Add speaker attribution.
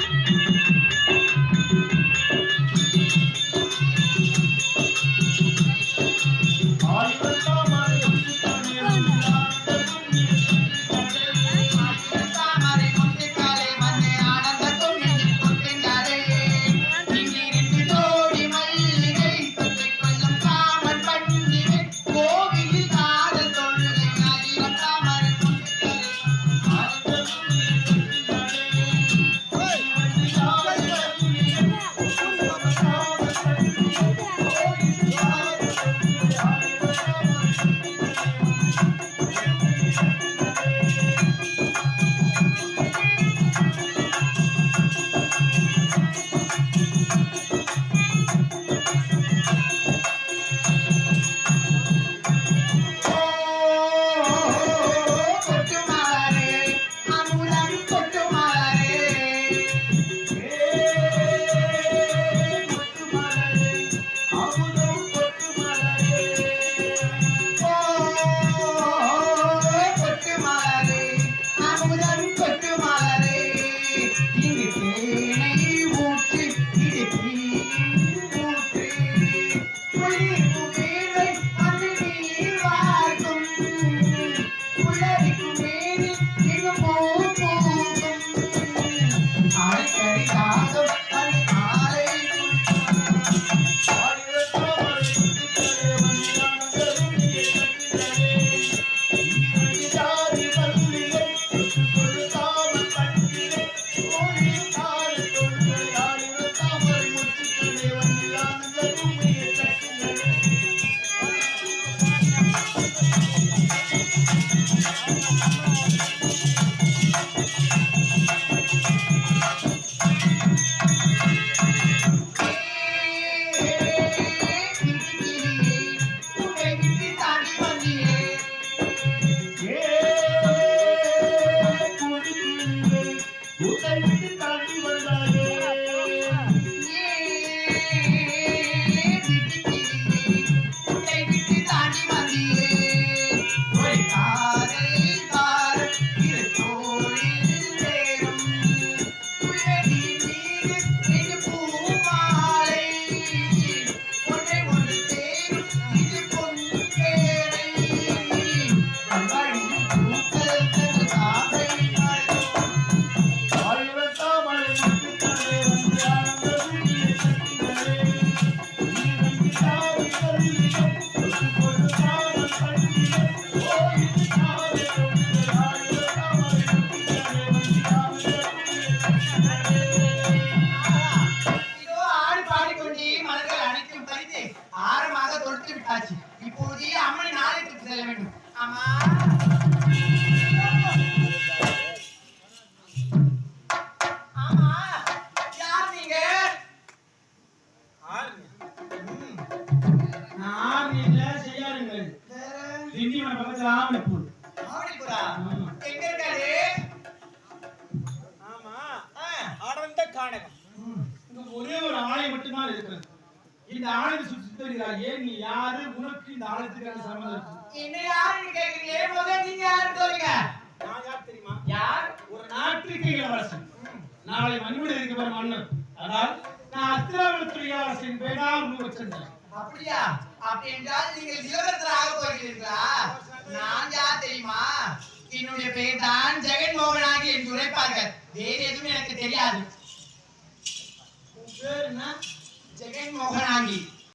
Speaker 1: Thank you. விட்டாச்சு இப்போதே அம்மனை நாளைக்கு செல்ல வேண்டும். ஆமா. ஆமா. யார் நீங்க? வேற ஆவணிபுரா எங்க இருக்காரு?
Speaker 2: ஆமா.
Speaker 1: ஆ,
Speaker 2: அடர்ந்த காணகம் இந்த ஆலயத்தை சுற்றி ஏன் நீ யாரு? உனக்கு இந்த ஆலயத்துக்கான இருக்கு?
Speaker 1: என்ன யாருன்னு கேக்குறீங்க? முதல்ல நீங்க யாருன்னு சொல்லுங்க.
Speaker 2: நான் யார் தெரியுமா?
Speaker 1: யார்?
Speaker 2: ஒரு நாட்டுக்கு இளவரசன். நாளை மண்ணிவிட இருக்க வரும் மன்னன் நான் அத்திராவிடத்துறை இளவரசன் பேரால் உருவ வச்சிருந்தேன்.
Speaker 1: அப்படியா? அப்படி என்றால் நீங்கள் இளவரசர் ஆக போகிறீர்களா? நான் யார் தெரியுமா? என்னுடைய பெயர் தான் ஜெகன் மோகனாகி என்று உரைப்பார்கள். வேறு எதுவும் எனக்கு தெரியாது.
Speaker 2: உன் பேர் என்ன?
Speaker 1: ஜெகன் மோகனாகி